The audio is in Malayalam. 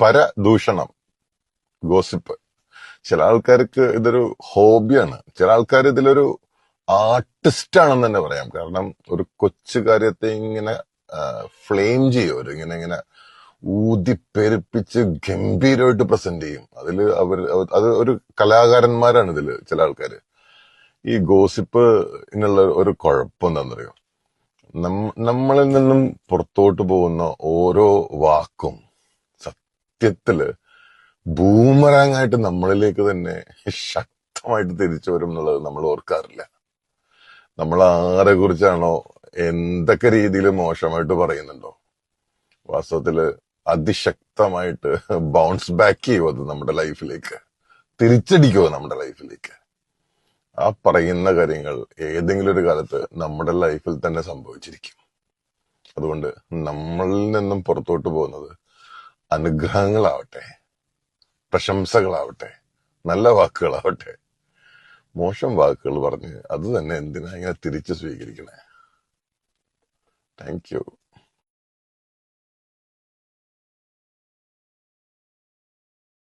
പരദൂഷണം. ഗോസിപ്പ്. ചില ആൾക്കാർക്ക് ഇതൊരു ഹോബിയാണ്. ചില ആൾക്കാർ ഇതിലൊരു ആർട്ടിസ്റ്റ് ആണെന്ന് തന്നെ പറയാം. കാരണം ഒരു കൊച്ചു കാര്യത്തെ ഇങ്ങനെ ഫ്ലെയിം ചെയ്യും. അവർ ഇങ്ങനെ ഇങ്ങനെ ഊതിപ്പെരുപ്പിച്ച് ഗംഭീരമായിട്ട് പ്രസന്റ് ചെയ്യും. അതിൽ അവർ അത് ഒരു കലാകാരന്മാരാണ് ഇതിൽ ചില ആൾക്കാർ ഈ ഗോസിപ്പ് എന്നുള്ള ഒരു കുഴപ്പം എന്താണെന്നറിയോ നമ്മളിൽ നിന്നും പുറത്തോട്ട് പോകുന്ന ഓരോ വാക്കും സത്യത്തിൽ ബൂമറാങ്ങായിട്ട് നമ്മളിലേക്ക് തന്നെ ശക്തമായിട്ട് തിരിച്ചു വരും എന്നുള്ളത് നമ്മൾ ഓർക്കാറില്ല. നമ്മൾ ആരെ കുറിച്ചാണോ എന്തൊക്കെ രീതിയിൽ മോശമായിട്ട് പറയുന്നുണ്ടോ? വാസ്തവത്തിൽ അതിശക്തമായിട്ട് ബൗൺസ് ബാക്ക് ചെയ്യുമോ അത് നമ്മുടെ ലൈഫിലേക്ക് തിരിച്ചടിക്കുമോ നമ്മുടെ ലൈഫിലേക്ക് ആ പറയുന്ന കാര്യങ്ങൾ ഏതെങ്കിലും ഒരു കാലത്ത് നമ്മുടെ ലൈഫിൽ തന്നെ സംഭവിച്ചിരിക്കും. അതുകൊണ്ട് നമ്മളിൽ നിന്നും പുറത്തോട്ട് പോകുന്നത് അനുഗ്രഹങ്ങളാവട്ടെ പ്രശംസകളാവട്ടെ നല്ല വാക്കുകളാവട്ടെ. മോശം വാക്കുകൾ പറഞ്ഞ് അത് തന്നെ എന്തിനാ ഇങ്ങനെ തിരിച്ചു സ്വീകരിക്കണേ? Thank you